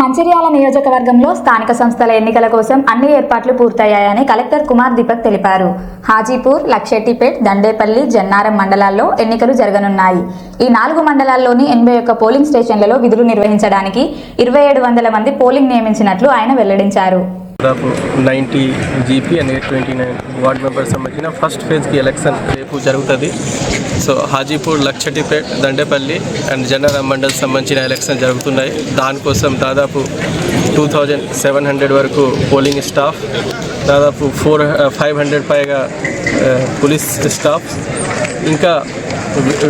మంచిర్యాల నియోజకవర్గంలో స్థానిక సంస్థల ఎన్నికల కోసం అన్ని ఏర్పాట్లు పూర్తయ్యాయని కలెక్టర్ కుమార్ దీపక్ తెలిపారు. హాజీపూర్ లక్షెట్టిపేట్ దండేపల్లి జన్నారం మండలాల్లో ఎన్నికలు జరగనున్నాయి. ఈ నాలుగు మండలాల్లోని ఎనభై ఒక్క పోలింగ్ స్టేషన్లలో విధులు నిర్వహించడానికి ఇరవై ఏడు వందల మంది పోలింగ్ నియమించినట్లు ఆయన వెల్లడించారు. దాదాపు ninety GP and eight twenty nine ward members సంబంధించిన ఫస్ట్ ఫేజ్కి ఎలక్షన్ రేపు జరుగుతుంది. So Hajipur Luxettipet Dandepalli and general mandal సంబంధించిన ఎలక్షన్ జరుగుతున్నాయి. దానికోసం దాదాపు టూ థౌజండ్ సెవెన్ హండ్రెడ్ వరకు పోలింగ్ స్టాఫ్ దాదాపు ఫోర్ ఫైవ్ హండ్రెడ్ పైగా పోలీస్ స్టాఫ్ ఇంకా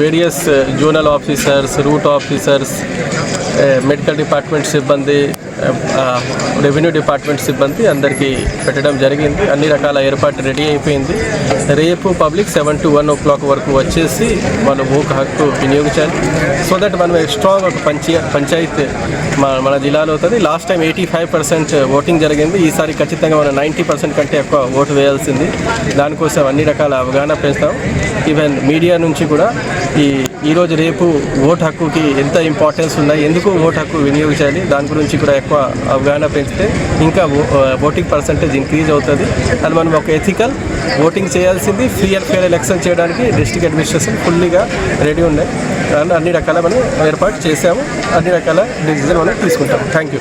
various zonal officers route officers medical department సిబ్బంది uh, uh, రెవెన్యూ డిపార్ట్మెంట్ సిబ్బంది అందరికీ పెట్టడం జరిగింది. అన్ని రకాల ఏర్పాటు రెడీ అయిపోయింది. రేపు public seven to one o'clock వరకు వచ్చేసి వాళ్ళు ఓటు హక్కు వినియోగించాలి. సో దట్ మనం స్ట్రాంగ్ ఒక పంచాయ పంచాయత్ మన మన జిల్లాలో అవుతుంది. Last time eighty five percent voting జరిగింది. ఈసారి ఖచ్చితంగా మనం నైంటీ పర్సెంట్ కంటే ఎక్కువ ఓటు వేయాల్సింది. దానికోసం అన్ని రకాల అవగాహన పెంచుతాం. ఈవెన్ మీడియా నుంచి కూడా ఈ ఈరోజు రేపు ఓటు హక్కుకి ఎంత ఇంపార్టెన్స్ ఉన్నాయి ఎందుకు ఓటు హక్కు వినియోగించాలి దాని గురించి కూడా ఎక్కువ అవగాహన పెంచితే ఇంకా ఓటింగ్ పర్సంటేజ్ ఇంక్రీజ్ అవుతుంది. అది మనం ఒక ఎథికల్ ఓటింగ్ చేయాల్సింది ఫ్రీ అండ్ ఫేర్ ఎలక్షన్ చేయడానికి డిస్ట్రిక్ట్ అడ్మినిస్ట్రేషన్ ఫుల్లీగా రెడీ ఉన్నాయి. అన్ని రకాల మనం ఏర్పాటు చేసాము అన్ని రకాల డిసిజన్ మనం తీసుకుంటాం థ్యాంక్ యూ